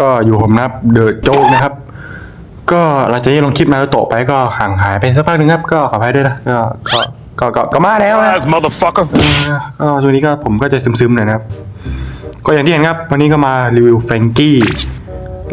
ก็อยู่ผมนะครับเดอะโจ๊กนะครับ ก็หลังจากที่ลงคลิปนารูโตะไปก็ห่างหายไปสักพักหนึ่งครับ ก็ขออภัยด้วยนะก็ก็ก็ก็ก็มาแล้วนะ Surprise, motherfucker. เออก็ช่วงนี้ก็ผมก็จะซึมๆหน่อยนะครับ ก็อย่างที่เห็นครับ วันนี้ก็มารีวิวแฟรงกี้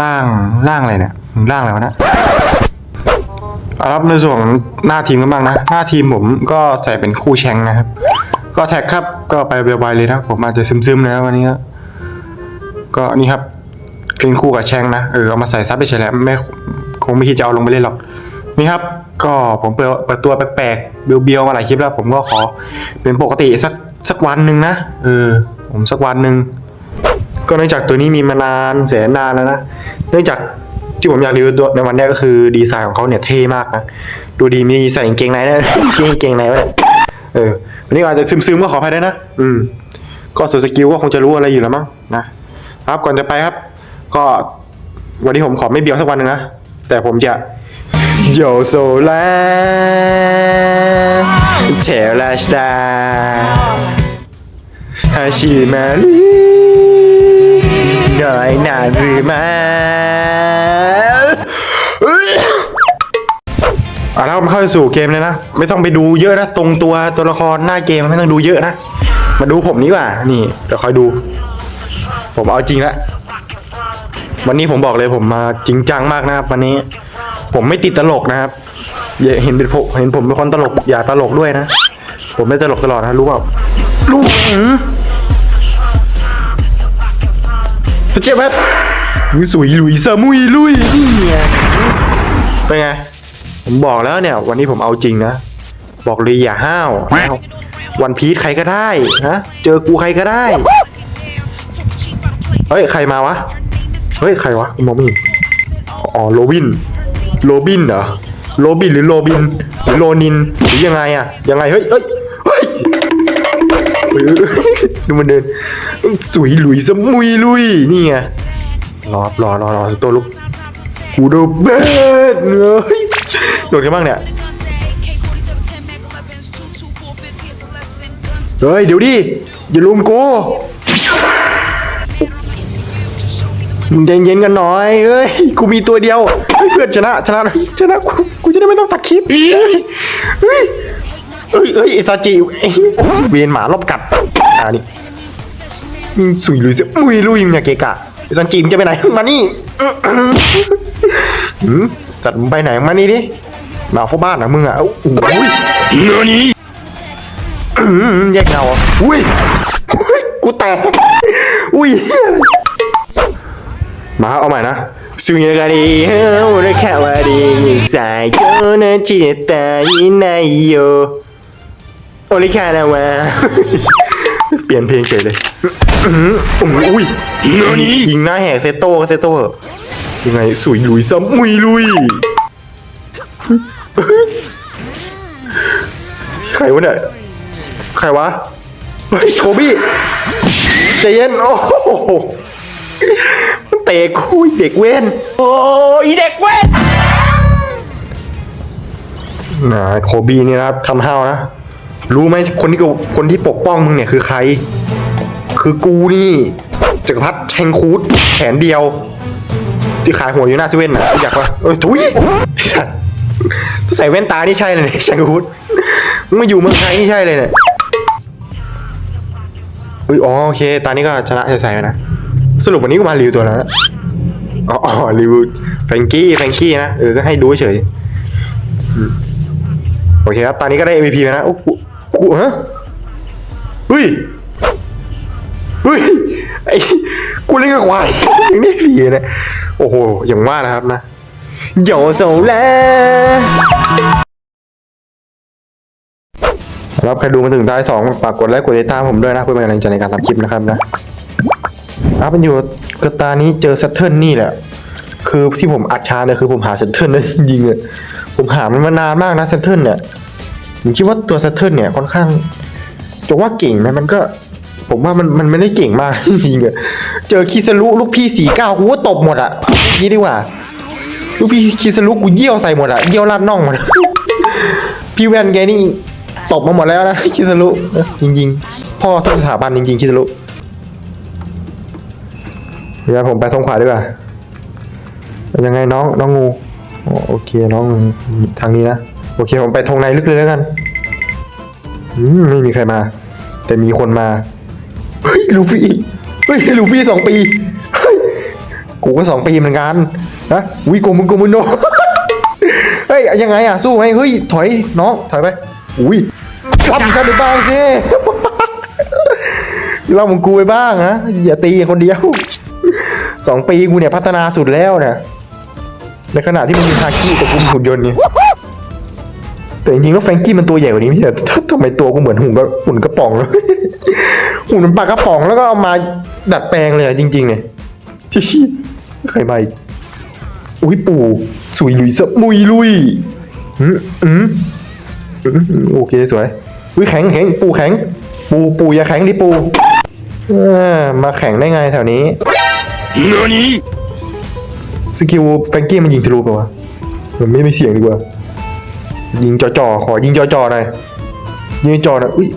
ร่างร่างอะไรเนี่ยร่างอะไรวะเนะเอารับในส่วนของหน้าทีมกันบ้างนะ หน้าทีมผมก็ใส่เป็นคู่แชงนะครับ ก็แท็กครับก็ไปไวๆเลยนะผมอาจจะซึมๆนะวันนี้ก็ ก็นี่ครับเป็นคู่กับแชงนะเออเอามาใส่ซับไปเฉยแล้วไม่คงไม่คิดจะเอาลงไปเล่นหรอกนี่ครับก็ผมเปิดปิดตัวแปลกๆเบียวๆมาหลายคลิปแล้ว ผมก็ขอเป็นปกติสักสักวันหนึ่งนะเออผมสักวันหนึ่งก็เนื่องจากตัวนี้มีมานานแสนนานแล้วนะเนื่องจากที่ผมอยากรีวิวตัวในวันนี้ก็คือดีไซน์ของเขาเนี่ยเท่มากนะดูดีมีใส่กางเกงในด้วยกงเกงในว้เนี่ยเออวันนี้อาจจะซึมๆก็ขออภัยด้วยนะ อืมก็ส่วนสกิลก็คงจะรู้อะไรอยู่แล้วมั้งนะ ครับก่อนจะไปครับ ก็วันนี้ผมขอไม่เบียวสักวันหนึ่งนะ แต่ผมจะโยโซลาเทลาสตาฮาชิมาริน้อยนาซึมาเอาแล้วมาเข้าสู่เกมเลยนะ ไม่ต้องไปดูเยอะนะ ตรงตัวตัวละครหน้าเกมไม่ต้องดูเยอะนะ มาดูผมนี้ว่า นี่เดี๋ยวคอยดู ผมเอาจริงและวันนี้ผมบอกเลยผมมาจริงจังมากนะครับ วันนี้ผมไม่ติดตลกนะครับอย่าเห็นเป็นผมเห็นผมเป็นคนตลก อย่าตลกด้วยนะ ผมไม่ตลกตลอดนะรู้เปล่ารู้เจ็บไหมมีสุยลุยสมุยลุยนี่ไงเป็นไงผมบอกแล้วเนี่ย วันนี้ผมเอาจริงนะบอกเลยอย่าห้าววันพีชใครก็ได้นะเจอกูใครก็ได้ เฮ้ย ใครมาวะ เฮ้ย ใครวะมองไม่เห็นอ๋อ โรบิน โรบินเหรอ โรบินหรือโรบิน หรือโรนิน หรือยังไงอะยังไง เฮ้ยเฮ้ย เฮ้ยดูมันเดิน สวยหลุยสมุยลุย นี่ไง รอรอรอรอสตัวลุกกูโดเบสเฮ้ยโดนกันบ้างเนี่ย เฮ้ย เดี๋ยวดิ อย่าลุมกู มึงใจเย็นกันหน่อยเฮ้ย กูมีตัวเดียวเฮ้ยเพื่อนชนะชนะหน่อยชนะกูกูจะได้ไม่ต้องตัดคลิปเฮ้ยเฮ้ยเฮ้ยเฮ้ยไอซาจิไอ้เวียนหมารอบกัดอ่านี่มึงสุยลุยจะมุยลุยมึงอย่าเกะกะไอซันจิมงจะไปไหนมานี่หืมสัตว์มึงไปไหนมานี่ดิมาเฝ้าบ้านนะมึงอะโอ้โห Nani? อืมแยกเงาอะอุ้ยอุ้ยกูแตกอุ้ย มาเอาใหม่นะสุยกาดีเฮ้ยแค่ว่าดีสายโจนะจิตตายินายโยโอริคานาวะเปลี่ยนเพลงเฉยเลยอื้อหืออุ้ย Nani? ยิงหน้าแหกเซโต้เซโต้ยังไงสุยลุยซ้ำมุยลุยใครวะเนี่ยใครวะเฮ้ยโคบี้ใจเย็นโอ้โหมันเตะคุยเด็กเว้น โอ้ยเด็กเว้นนะโคบีนี่นะทำห้าวนะ รู้ไหมคนที่กูคนที่ปกป้องมึงเนี่ยคือใคร คือกูนี่จักรพรรดิแทงคูดแขนเดียว ที่ขายหัวอยู่หน้าเซเว่นอะอยากปะเออทุยใส่แว่นตานี่ใช่เลยเนี่ยแชงคูดมึงมาอยู่เมืองไทยนี่ใช่เลยเนี่ยอุ้ยอ๋อโอเค ตอนนี้ก็ชนะใส่ๆไปนะ สรุปวันนี้ก็มารีวิวตัวแล้วนะอ๋อรีวิวแฟงกี้แฟงกี้นะเออก็ให้ดูเฉยโอเคครับ ตอนนี้ก็ได้ MVP ไปนะโอ้กูกูฮะเฮ้ยเฮ้ยไอ้กูเล่นกับควายยังได้ผีเลยโอ้โหอย่างว่านะครับนะโยโซแลรับใครดูมาถึงท้ายสองฝากกดไลค์กดติดตามผมด้วยนะเพื่อเป็นกำลังใจในการทำคลิปนะครับนะ ครับเป็นอยู่กระตานี้เจอซัตเทิลนี่แหละ คือที่ผมอัดชาเนี่ยคือผมหาซัตเทิลนะจริงๆอะผมหามันมานานมากนะซัตเทิลเนี่ยผมคิดว่าตัวซัตเทิลเนี่ยค่อนข้างจะว่าเก่งไหมมันก็ ผมว่ามันมันไม่ได้เก่งมากจริงๆอะเจอคิสรุลูกพี่สี่เก้ากูก็ตบหมดอะนี่ดีกว่า ลูกพี่คิสรุกูเยี่ยวใส่หมดอะเยี่ยวลาดน่องหมดพี่แวนแกนี่ตบมาหมดแล้วนะคิสรุจริง ๆ พ่อทุกสถาบันจริงๆคิสรุ เดี๋ยวผมไปทางขวาดีกว่ายังไงน้องน้องงูโอเคน้องทางนี้นะโอเคผมไปทงในลึกเลยแล้วกันอืมไม่มีใครมา แต่มีคนมาเฮ้ยลูฟี่เฮ้ยลูฟี่สองปีเฮ้ยกูก็สองปีเหมือนกันนะวิโกมุนโกมุนโนเฮ้ยยังไงอะสู้ไหมเฮ้ยถอยน้องถอยไปอุ้ยทำกันไปบ้างสิเรามึงกูไปบ้างนะอย่าตีคนเดียว สองปีกูเนี่ยพัฒนาสุดแล้วนะในขณะที่มันมีฮาคิแต่กูมีหุ่นยนต์เนี่ยแต่จริงๆแล้วแฟรงกี้มันตัวใหญ่กว่านี้ไม่ใช่เหรอทำไมตัวกูเหมือนหุ่นก็หุ่นกระป๋องเลยหุ่นมันปลากระป๋องแล้วก็เอามาดัดแปลงเลยอะจริง ๆ เนี่ยใครมาอีกอุ้ยปู่สุยลุยสมุยลุยอืมอืมอืมโอเคสวยอุ้ยแข็งแข็งปู่แข็ง ปู่ปู่อย่าแข็งดิปู่มาแข็งได้ไงแถวนี้ 何สกิลแฟรงกี้มันยิงทะลุป่าวะมันไม่มีเสียงดีกว่า ยิงจ่อๆขอยิงจ่อๆหน่อยยิงจ่อๆหน่อยอุ้ย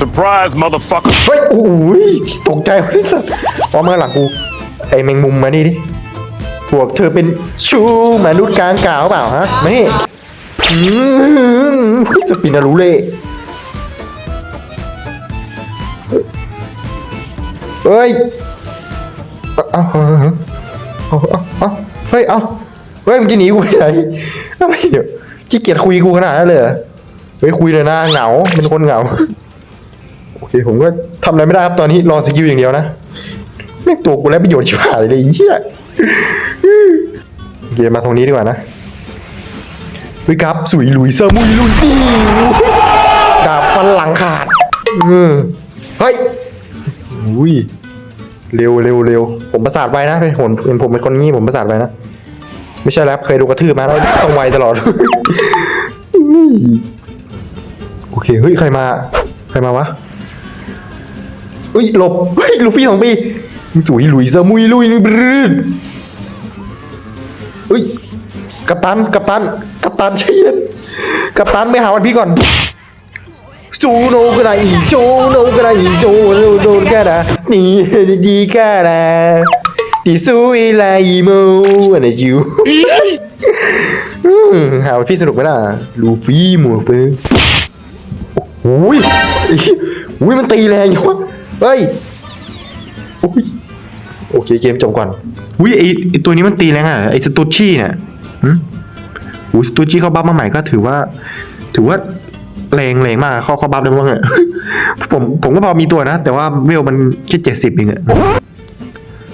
Surprise, motherfucker! เฮ้ยโอ้ยตกใจวะไอ้สัสว่ามาหลังกูไอ้แมงมุมมานี่ดิพวกเธอเป็นชูมนุษย์กลางกาวเปล่าฮะไม่อืมสปินารูเล่เฮ้ย เอาเอาเอาเอาเอาเฮ้ยเอ้าเฮ้ยมึงจะหนีกูไปไหนอะไรเนี่ยขี้เกียจคุยกูขนาดนั้นเลยเฮ้ยคุยเลยนะเหงาเป็นคนเหงาโอเคผมก็ทำอะไรไม่ได้ครับตอนนี้รอสกิลอย่างเดียวนะแม่ตัวกูแล้วประโยชน์ชิบหายเลยเหี้ยโอเคมาตรงนี้ดีกว่านะวิครับสุยหลุยเซอร์มุยลุยนี่ดาบฟันหลังขาดเออเฮ้ยอุ้ย เร็วเร็วเร็วผมประสาทไวนะเป็นผมเป็นผมเป็นคนงี้ผมประสาทไวนะ ไม่ใช่แล้วเคยดูกระทืบมาแล้วต้องไวตลอดโอเคเฮ้ยใครมา ใครมาวะเฮ้ยหลบเฮ้ยลูฟี่ของปีมีสวยลุยซะมุยลุยบรืดเฮ้ยกัปตันกัปตันกัปตันเชียนกัปตันไปหาวันพีก่อน จูโนก็ได้อีโนก็ได้อีโนโดนแค่นะนี่ดีแค่นะดีซุยไลโมอันนี้จิวอืมหาวพีชสนุกไหมล่ะลูฟี่หมวกเฟิงโอ้ยอุ้ยมันตีแรงอยู่วะเฮ้ยโอเคเกมจบก่อนอุ้ยไอตัวนี้มันตีแรงอะไอสตูชี่เนี่ยหืมอุ้ยสตูชี่เขาบัฟมาใหม่ก็ถือว่า ถือว่า แรงแรงมากขาเขาบัฟได้บ้งอะผมผมก็พอมีตัวนะ แต่ว่าเวลมันแค่เจ็ดสิบเองอะ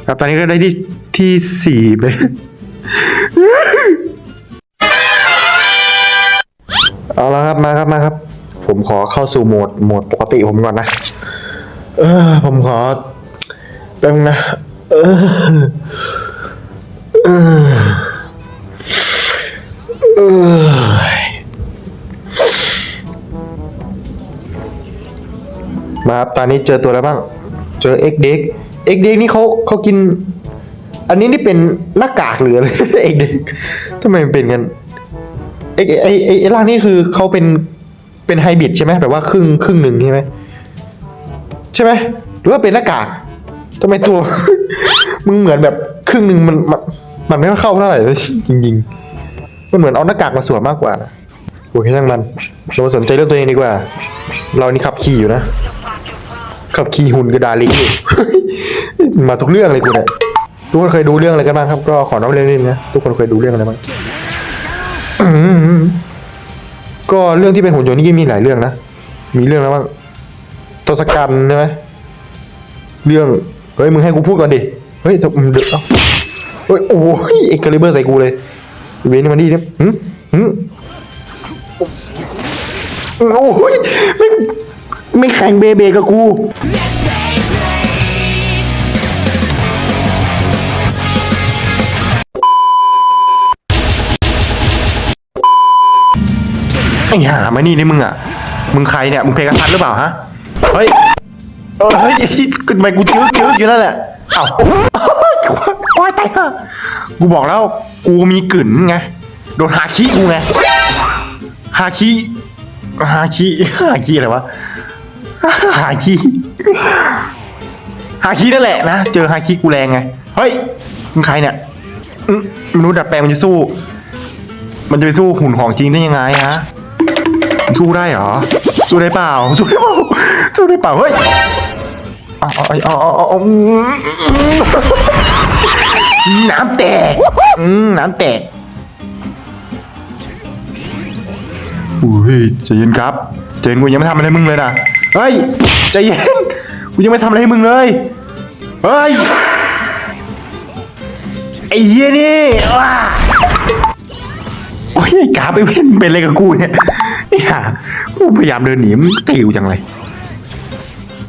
ครับตอนนี้ก็ได้ที่ที่สี่ไปเอาละครับมาครับมาครับ ผมขอเข้าสู่โหมดโหมดปกติผมก่อนนะ เออ ผมขอแป๊บนึงนะเออเออ มาครับตอนนี้เจอตัวแล้วบ้าง เจอเอ็กเด็กเอ็กเด็กนี่เขาเขากิน อันนี้นี่เป็นหน้ากากหรืออะไรเอ็กเด็กทำไมมันเป็นกันไอ้ไอ้ไอ้ไอ้ร่างนี่คือเขาเป็นเป็นไฮบริดใช่ไหมแบบว่าครึ่งครึ่งหนึ่งใช่ไหมใช่ไหมหรือว่าเป็นหน้ากากทำไมตัว มึงเหมือนแบบครึ่งหนึ่งมันมันมันไม่เข้าเท่าไหร่เลยจริงๆ มันเหมือนเอาหน้ากากมาสวมมากกว่าโอเคช่างมัน เรามาสนใจเรื่องตัวเองดีกว่า เรานี่ขับขี่อยู่นะ ขับขี่หุ่นกระดาลิงอยู่ มาทุกเรื่องเลยกูเนี่ยทุกคนเคยดูเรื่องอะไรกันบ้างครับ ก็ขอน้องเล่นนิดนะทุกคนเคยดูเรื่องอะไรบ้างก็เรื่องที่เป็นหุ่นยนต์นี่ก็มีหลายเรื่องนะมีเรื่องแล้วบ้างทศกัณฐ์ใช่ไหมเรื่องเฮ้ยมึงให้กูพูดก่อนดิเฮ้ยเดือดเอ้าเฮ้ยโอ้ยเอ็กคาลิเบอร์ใส่กูเลยเวนี่มันนี่เนี่ยหืมหืมโอ้ยไม่ ไม่แข่งเบเบกับกู ไอ้ห่ามานี่นี่มึงอะ มึงใครเนี่ย มึงเพกาซัสหรือเปล่าฮะ เฮ้ยเออเฮ้ยไอ้ที่ทำไมกูจื้อจื้ออยู่นั่นแหละ เอ้าว้ายตายห่ากูบอกแล้ว กูมีกลิ่นไง โดนฮาคิกูไงฮาคิฮาคิฮาคิอะไรวะ ฮาคิฮาคินั่นแหละนะ เจอฮาคิกูแรงไง เฮ้ยมึงใครเนี่ยมนุษย์ดัดแปลงมันจะสู้ มันจะไปสู้หุ่นของจริงได้ยังไงฮะ สู้ได้เหรอ สู้ได้เปล่า สู้ได้เปล่า สู้ได้เปล่า เฮ้ยเอาเอาเอาเอาเอาน้ำแตกน้ำแตกอุ้ยใจเย็นครับใจนกูยังไม่ทำอะไรมึงเลยนะ เฮ้ยใจเย็นกูยังไม่ทำอะไรให้มึงเลยเฮ้ยไอ้เหี้ยนี่ว้าโอ้ยไอ้กาไปเป็นเป็นอะไรกับกูเนี่ยเนี่ยกูพยายามเดินหนีมึงตีกูจังเลย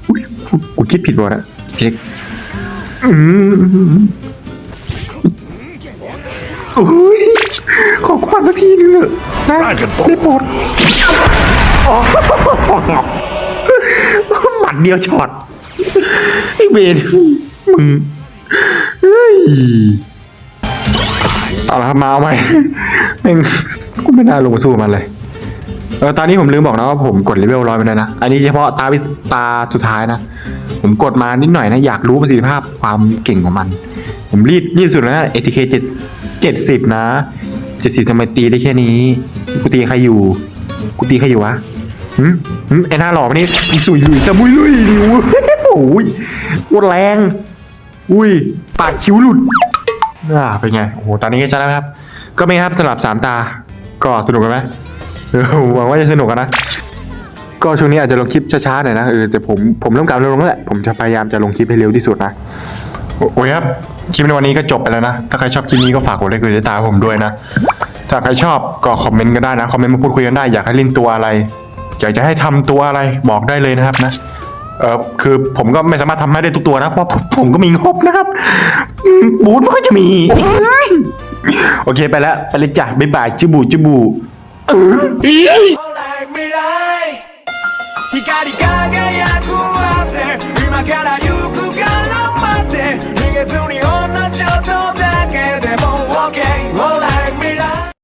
อุ๊ยกูกูคิดผิดวะนะเช็คอืมอุ้ยขอความสักทีนึงเถอะนะ Dragon Ball ได้โปรดหมั ดเดียวช็อตไอ้เบนมึงเฮ้ยเอาละครับมาเอาไหมแม่งกูไม่น่าลงมาสู้มันเลยเออตอนนี้ผมลืมบอกนะว่าผมกดเลเวลร้อยไปแล้วนะ อันนี้เฉพาะตาวิตาสุดท้ายนะ ผมกดมานิดหน่อยนะ อยากรู้ประสิทธิภาพความเก่งของมัน ผมรีบรีบสุดแล้วนะ ATK เจ็ดเจ็ดสิบนะเจ็ดสิบทำไมตีได้แค่นี้ กูตีใครอยู่ กูตีใครอยู่วะ หืมหืมไอ้หน้าหล่อมันนี่อีสุยลุยสมุยลุยดิวโอ้ยโคตรแรง อุ้ย ปาดคิ้วหลุดอ่าเป็นไง โอ้โห ตอนนี้ก็ชนะแล้วครับ ก็ไม่ครับสลับสามตา ก็สนุกกันไหมเออหวังว่าจะสนุกกันนะ ก็ช่วงนี้อาจจะลงคลิปช้าๆหน่อยนะเออแต่ผมผมเริ่มกลับเร็วลงแล้วแหละ ผมจะพยายามจะลงคลิปให้เร็วที่สุดนะโอโอ้ยครับ คลิปในวันนี้ก็จบไปแล้วนะ ถ้าใครชอบคลิปนี้ก็ฝากกดไลค์กดติดตามผมด้วยนะถ้าใครชอบก็คอมเมนต์กันได้นะ คอมเมนต์มาพูดคุยกันได้ อยากให้เล่นตัวอะไร อยากจะให้ทำตัวอะไรบอกได้เลยนะครับนะเออคือผมก็ไม่สามารถทำให้ได้ทุกตัวนะเพราะผมก็มีงบนะครับบูธมันก็จะมี โอเคไปแล้วไปเลยจ้ะบ๊ายบายจิบูจิบูเออ